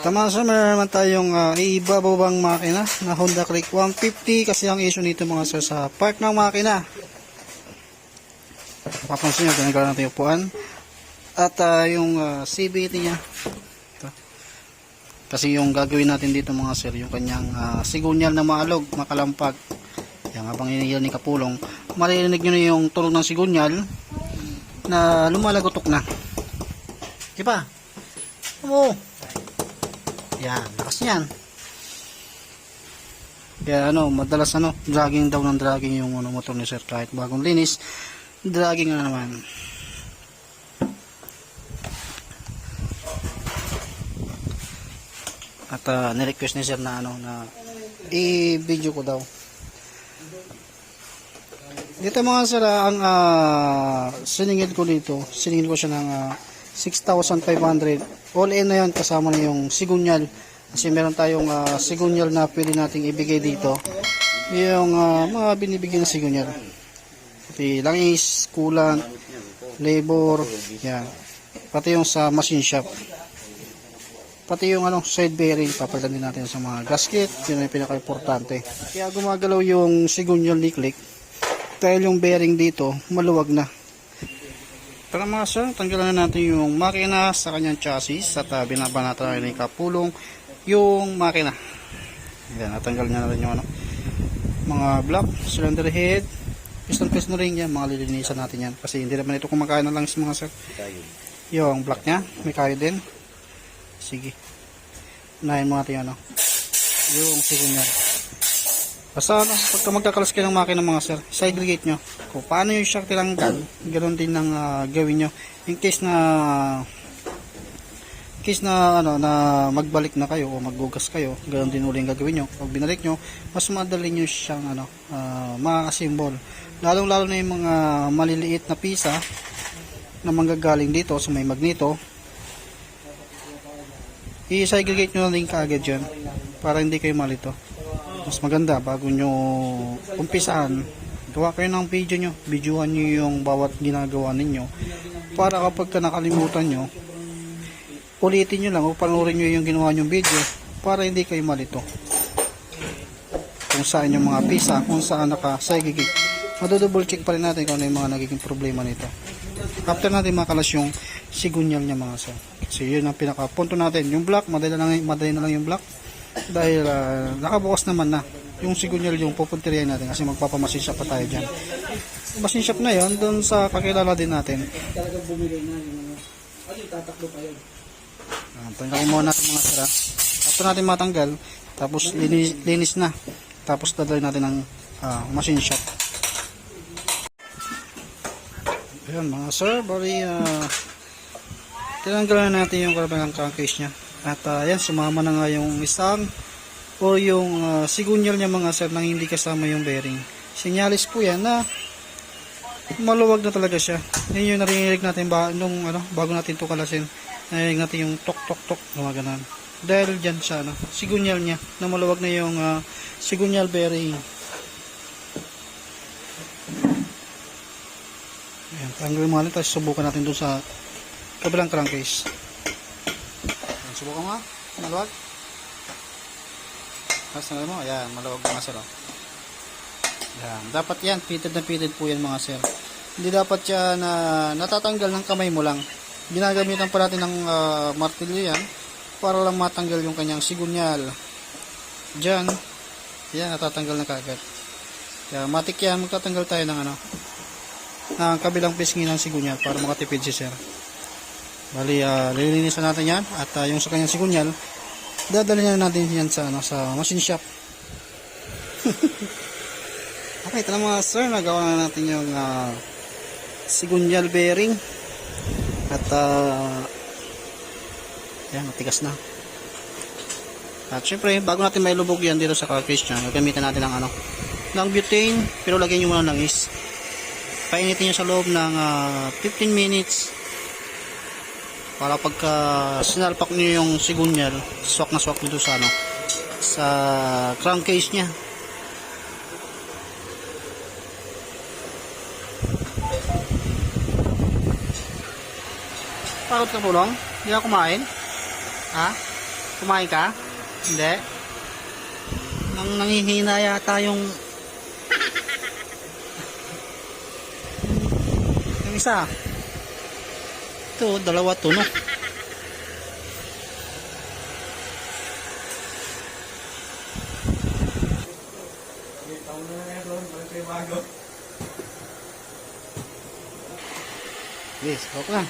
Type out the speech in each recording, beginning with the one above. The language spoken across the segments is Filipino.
Tama sa meron naman tayong uh, ibababang makina na Honda Click 150 kasi ang issue nito mga sir sa park ng makina. Papansin nyo, ganun natin yung upuan. At ah, yung ah, CVT niya. Ito. Kasi yung gagawin natin dito mga sir, yung kanyang uh, sigunyal na maalog, makalampag. Yan, habang inihil ni Kapulong, maririnig nyo na yung tulog ng sigunyal na lumalagotok na. Di ba? Oo. Yan, lakas niyan. Kaya ano, madalas ano, dragging daw ng dragging yung ano, motor ni sir kahit bagong linis, dragging na naman. At uh, nirequest ni sir na ano, na i-video ko daw. Dito mga sir, ah, ang uh, siningil ko dito, siningil ko siya ng ah, 6,500. All in na yan, kasama na yung sigunyal. Kasi meron tayong ah, sigunyal na pwede nating ibigay dito. Yung ah, mga binibigyan ng sigunyal. Pati langis, kulang, labor, yan. Pati yung sa machine shop. Pati yung ano, side bearing, papalitan din natin sa mga gasket. Yun ang pinaka-importante. Kaya gumagalaw yung sigunyal ni Click. Dahil yung bearing dito, maluwag na. Tara mga sir, tanggalan na natin yung makina sa kanyang chassis at uh, binabanatan natin yung kapulong yung makina. Yan, natanggal na rin yung ano, mga block, cylinder head, piston piston ring yan, mga lilinisan natin yan. Kasi hindi naman ito kumakain na lang sa mga sir. Yung block niya, may kayo din. Sige. Unahin mo natin yung ano. Yung sige niya. Basta ano, pagka magkakalas kayo ng makina mga sir, segregate nyo. Kung paano yung shock tilanggal, ganoon din ang ah, gawin nyo. In case na in case na ano na magbalik na kayo o magbugas kayo, ganoon din uli ang gagawin nyo. Pag binalik nyo, mas madali nyo siyang ano, uh, ma-assemble. Lalong lalo na yung mga maliliit na pisa na manggagaling dito sa may magneto, i-segregate nyo na din kaagad dyan para hindi kayo malito mas maganda bago nyo umpisaan gawa kayo ng video nyo videohan nyo yung bawat ginagawa ninyo para kapag ka nakalimutan nyo ulitin nyo lang o panoorin nyo yung ginawa nyong video para hindi kayo malito. Kung saan yung mga pisa kung saan naka segregate madodouble check pa rin natin kung ano yung mga nagiging problema nito. After natin makalas yung sigunyal niya mga sir. Kasi yun ang pinaka-punto natin. Yung block madali na lang, madali na lang yung block dahil ah, nakabukas naman na yung sigunyal yung pupunteriyan natin kasi magpapamasin shop pa tayo dyan. Machine shop na yon doon sa kakilala din natin. Talagang bumili na yung ano tatakbo pa yun. Tanggalin muna natin mga sira. After natin matanggal tapos linis, linis na. Tapos dadalhin natin ng ah, machine shop Ayan mga sir, bali uh, tinanggalan na natin yung karabang crankcase niya. At uh, ayan, sumama na nga yung isang o yung uh, sigunyal niya mga sir nang hindi kasama yung bearing. Sinyalis po yan na maluwag na talaga siya. Yun yung narinig natin ba, nung, ano, bago natin ito kalasin. Narinig natin yung tok tok tok gumaganan. Dahil dyan siya, ano, sigunyal niya na maluwag na yung uh, sigunyal bearing. Ayan, tanggalin mo natin, tapos subukan natin dun sa kabilang crankcase. Ayan, subukan mo nga, maluwag. Tapos tanggalin mo, ayan, maluwag mga sir. Oh. Ayan, dapat yan, fitted na fitted po yan mga sir. Hindi dapat siya na natatanggal ng kamay mo lang. Ginagamitan pa natin ng uh, martilyo yan para lang matanggal yung kanyang sigunyal. Diyan, yan, natatanggal na kagad. Kaya matik yan, magtatanggal tayo ng ano, ng kabilang pisngi ng sigunyal para makatipid si sir. Bali, uh, lilinisan natin yan at uh, yung sa kanyang sigunyal, dadalhin na natin yan sa, ano, sa machine shop. okay, na mga sir, nagawa na natin yung uh, sigunyal bearing at uh, yan, matigas na. At syempre, bago natin may lubog yan dito sa cartridge niya, gagamitan natin ng ano, ng butane, pero lagyan nyo muna ng is painitin nyo sa loob ng ah, 15 minutes para pagka sinalpak nyo yung sigunyal swak na swak dito sa ano sa crankcase nya Takot ka po lang? Hindi ka kumain? Ha? Kumain ka? Hindi? Nang nangihina yata yung... yung isa. Ito, dalawa to, no? Yes, okay lang.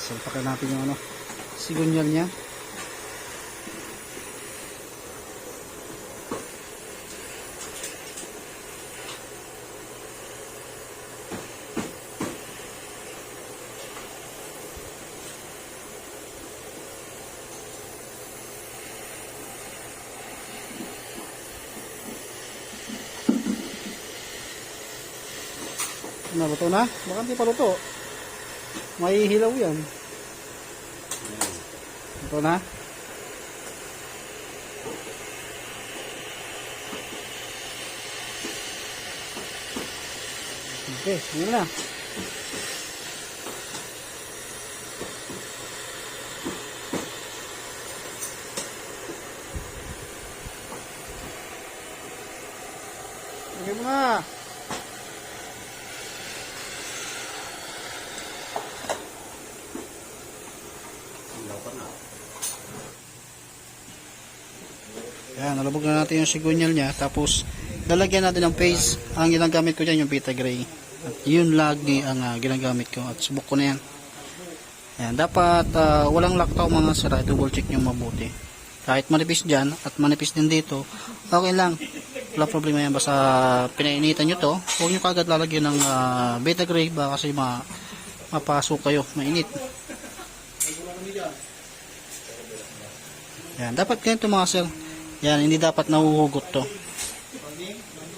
Salpakan natin yung ano, sigunyal niya. Naluto na? Baka hindi pa luto. May hilaw yan. Ito na. Okay, yun na. Okay mo na. Yan, nalabog na natin yung sigunyal niya. Tapos, lalagyan natin ng paste. Ang ginagamit ko dyan yung Vita Gray. At yun lagi ang ah, ginagamit ko. At subok ko na yan. Yan, dapat ah, walang laktaw mga sira. Double check nyo mabuti. Kahit manipis dyan at manipis din dito, okay lang. Wala problema yan. Basta pinainitan nyo to. Huwag nyo kagad lalagyan ng ah, Vita Gray. Baka kasi ma mapasok kayo. Mainit. Yan, dapat ganito mga sir. Yan, hindi dapat nahuhugot to.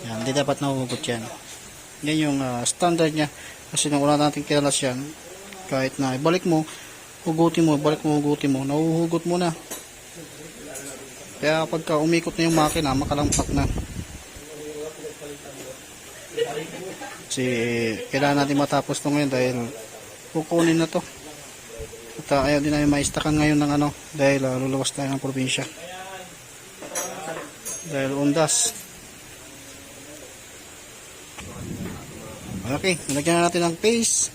Yan, hindi dapat nahuhugot yan. Yan yung ah, standard niya. Kasi nung wala natin kilalas yan, kahit na ibalik mo, hugutin mo, balik mo, hugutin mo, nahuhugot mo na. Kaya pagka umikot na yung makina, makalampak na. Kasi kailangan natin matapos to ngayon dahil kukunin na to. At ah, ayaw din namin maistakan ngayon ng ano dahil uh, luluwas tayo ng probinsya. Dahil undas. Okay, nilagyan na natin ng paste.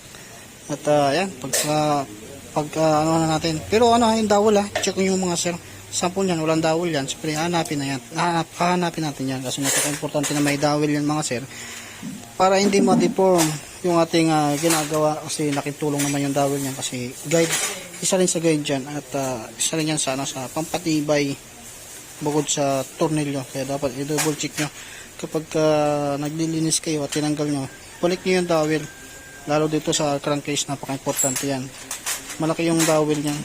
At uh, ayan, pag sa pag ah, ano na natin. Pero ano yung dawol ah, check yung mga sir. Sample yan, walang dawol yan. Siyempre, hanapin na yan. Hanap, hahanapin natin yan kasi napaka-importante na may dawol yan mga sir. Para hindi ma-deform yung ating ah, ginagawa kasi nakitulong naman yung dawol niyan kasi guide, isa rin sa guide dyan at ah, isa rin yan sa, ano, sa pampatibay bukod sa tornilyo. Kaya dapat i-double check nyo kapag ah, naglilinis kayo at tinanggal nyo, balik nyo yung dowel. Lalo dito sa crankcase, napaka-importante yan. Malaki yung dowel niyan.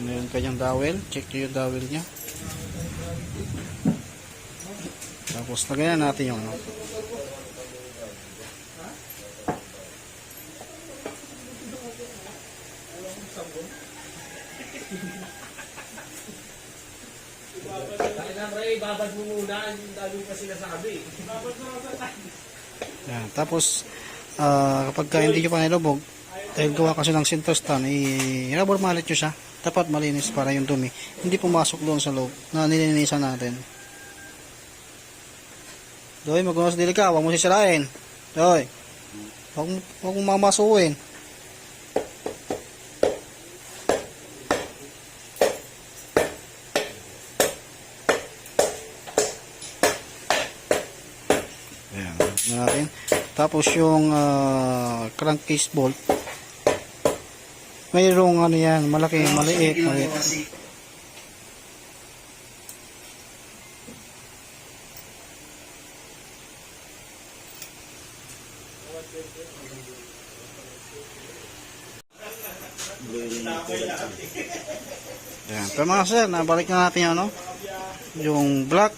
Yun yung kanyang dowel. Check nyo yung dowel niya. Tapos lagayan natin yung ano. babad mo muna, yung dami pa sinasabi. Yan. Tapos, ah, kapag ka hindi nyo pa nilubog, dahil gawa kasi ng center stand, i-rubber mallet nyo siya. Dapat malinis para yung dumi. Hindi pumasok doon sa loob na nilinisan natin. Doy, magunos dili ka. Huwag mo sisirain. Doy. Huwag, huwag mo mamasuin. Ayan, lagyan na natin. Tapos yung ah, crankcase bolt, mayroong ano yan, malaki, maliit, maliit. Ayan. Pero mga sir, nabalik na natin yung ano, yung black,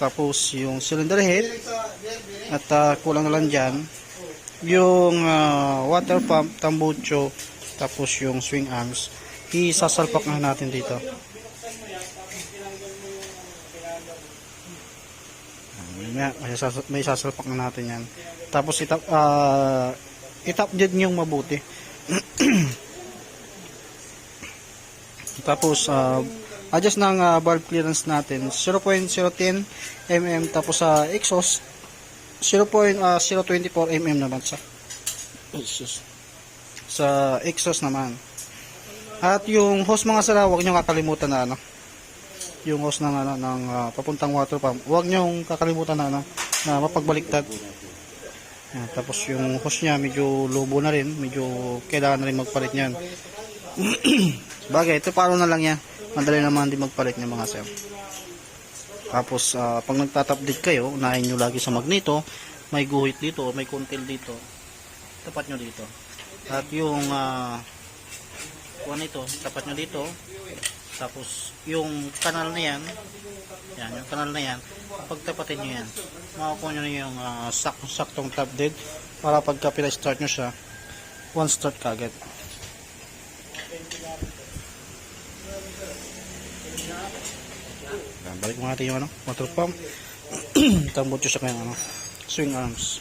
tapos yung cylinder head, at ah, kulang lang dyan, yung ah, water pump, tambucho, tapos yung swing arms. isasalpak na natin dito. May, may, sasal- may sasalpak na natin yan. Tapos itap, ah itap din yung mabuti. Tapos ah, adjust ng ah, valve clearance natin 0.010 mm tapos sa exhaust 0.024 mm naman sa. Sa exhaust naman. At yung hose mga sala, huwag nyo kakalimutan na ano. Yung hose ng ano ng ah, papuntang water pump. Huwag nyo kakalimutan na ano na mapagbaliktad. Yan, tapos yung hose niya medyo lobo na rin, medyo kailangan na rin magpalit niyan. Bagay, ito paro na lang yan. Madali naman din magpalit niya mga sir. Tapos ah, pag nagtatapdate kayo, unahin nyo lagi sa magneto, may guhit dito, may kuntil dito. Tapat nyo dito. At yung uh, kuha nito, tapat nyo dito. Tapos yung kanal na yan, yan, yung kanal na yan, pagtapatin nyo yan, makakuha nyo yung uh, sak saktong dead para pagka pina-start nyo siya, one start kagad. Yan, balik mo natin yung ano, water pump. Tambot siya kayong ano, swing arms.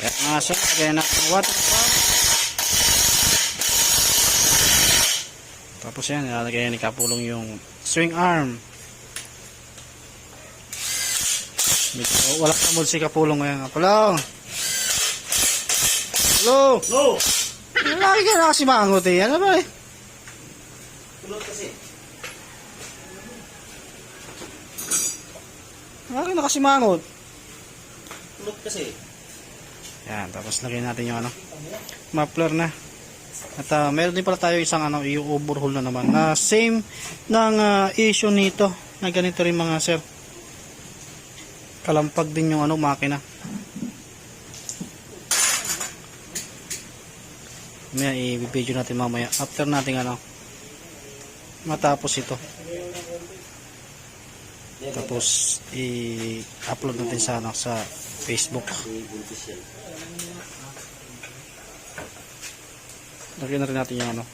Yan mga sir, kaya na water pump. Tapos yan, nilalagay ni Kapulong yung swing arm. Medyo wala ka mo si Kapulong ngayon. Kapulong! Kapulong! No! Lagi ka na kasi mangot eh. Ano ba eh? Kulot kasi. Lagi na kasi mangot. Kulot kasi. Yan, tapos lagyan natin yung ano, muffler na. At ah, meron din pala tayo isang ano, yung overhaul na naman na same ng ah, issue nito na ganito rin mga sir. Kalampag din yung ano, makina. Mamaya i-video natin mamaya after natin ano matapos ito. Tapos i-upload natin sa ano sa Facebook. Lagyan na rin natin yung ano.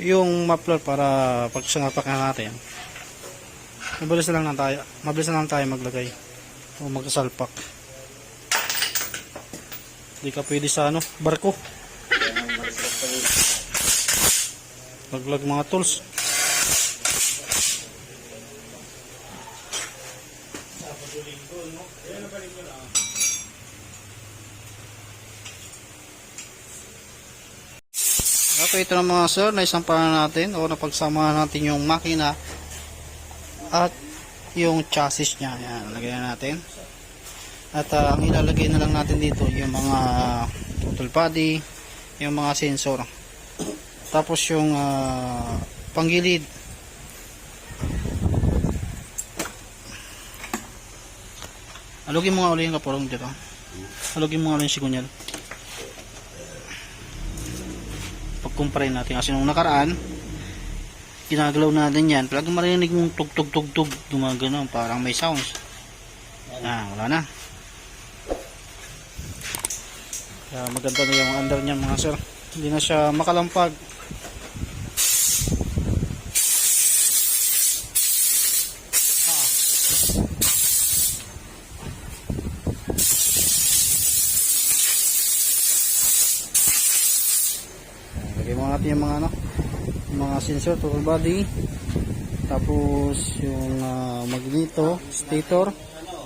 Yung muffler para pag sangapak na natin. Mabilis na lang na tayo. Mabilis na lang tayo maglagay. O magsasalpak. Hindi ka pwede sa ano, barko. Laglag mga tools. Okay, ito na mga sir, naisampahan natin o napagsama natin yung makina at yung chassis niya. Yan, lagyan natin. At ah, ang ilalagay na lang natin dito yung mga throttle body, yung mga sensor. Tapos yung ah, panggilid. Alugin mo nga ulit yung kapulong dito. Alugin mo nga ulit yung sigunyal. pag-compare natin. Kasi nung nakaraan ginagalaw natin yan. Pag marinig mong tug tug tug tug gumagano parang may sounds. Ah wala na. Kaya maganda na yung under niya mga sir. Hindi na siya makalampag natin yung mga ano, mga sensor, total body, tapos yung ah, magneto, stator,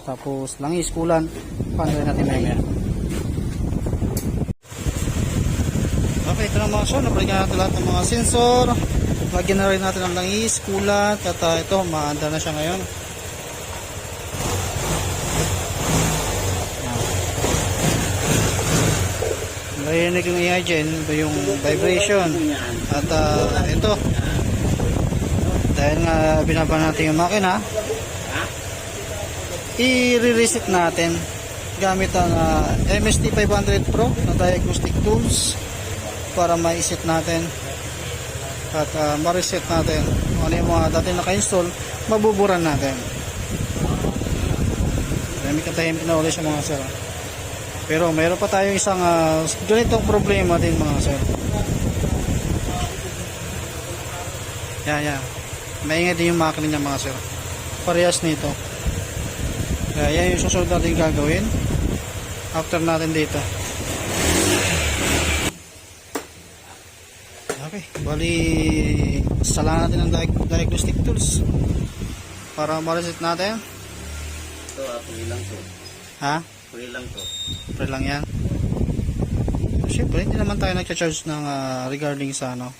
tapos langis, kulan, paano rin natin maya Okay, ito na mga sir, nabalikan natin lahat ng mga sensor, lagyan na rin natin ang langis, kulat, at ah, ito, maanda na siya ngayon. Narinig yung AI dyan, yung vibration. At ah, ito, dahil nga binaba natin yung makina, i-reset natin gamit ang ah, MST500 Pro na diagnostic tools para ma-set natin at ah, ma-reset natin kung ano yung mga dati naka-install, mabuburan natin. Tahimik na tahimik na ulit sa mga sir. Pero mayroon pa tayong isang uh, ganitong problema din mga sir. Yan, yan. Maingay din yung makina niya mga sir. Parehas nito. Kaya yan yung susunod natin gagawin. After natin dito. Okay, bali sala natin ang diag- diagnostic tools para ma-reset natin. Ito ah, free lang to. Ha? Free lang to. Pre lang yan. Siyempre, hindi naman tayo nagcha-charge ng ah, regarding sa ano,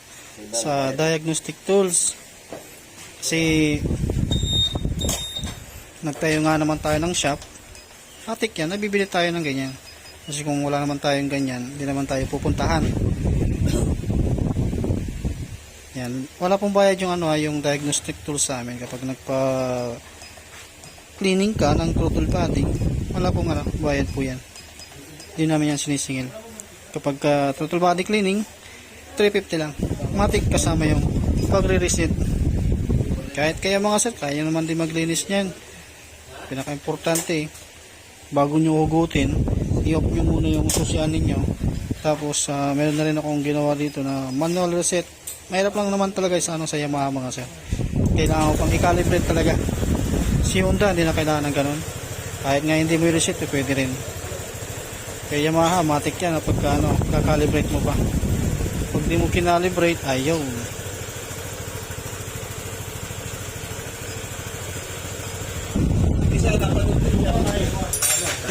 sa diagnostic tools. Kasi nagtayo nga naman tayo ng shop. Atik yan, nabibili tayo ng ganyan. Kasi kung wala naman tayong ganyan, hindi naman tayo pupuntahan. Yan, wala pong bayad yung ano, ah, yung diagnostic tools sa amin kapag nagpa cleaning ka ng throttle padding, wala pong ano, bayad po yan. Hindi namin yan sinisingil. Kapag uh, throttle body cleaning, 350 lang. Matik kasama yung pagre-reset. Kahit kaya mga sir, kaya naman din maglinis niyan. Pinaka-importante, bago nyo hugutin, i-off nyo muna yung susian ninyo. Tapos, ah, meron na rin akong ginawa dito na manual reset. Mahirap lang naman talaga sa ano sa Yamaha mga sir. Kailangan ko pang i-calibrate talaga. Si Honda, hindi na kailangan ng ganun. Kahit nga hindi mo i-reset, eh, pwede rin. Kaya Yamaha, matik yan kapag ano, kakalibrate mo pa. Pag di mo kinalibrate, ayaw.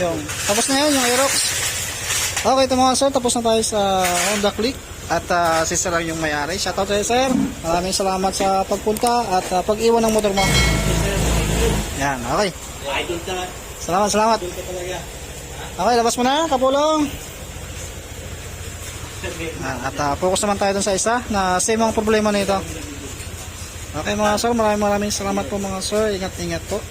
Yung, tapos na yan, yung Aerox. Okay, ito mga sir, tapos na tayo sa Honda Click. At uh, si sir lang yung may-ari. Shoutout sa'yo sir. Maraming salamat sa pagpunta at ah, pag-iwan ng motor mo. Yan, okay. Idol ka. Salamat, salamat. Idol ka talaga. Okay, labas mo na, kapulong. At uh, focus naman tayo dun sa isa na same ang problema nito. Okay mga sir, maraming maraming salamat po mga sir. Ingat-ingat po.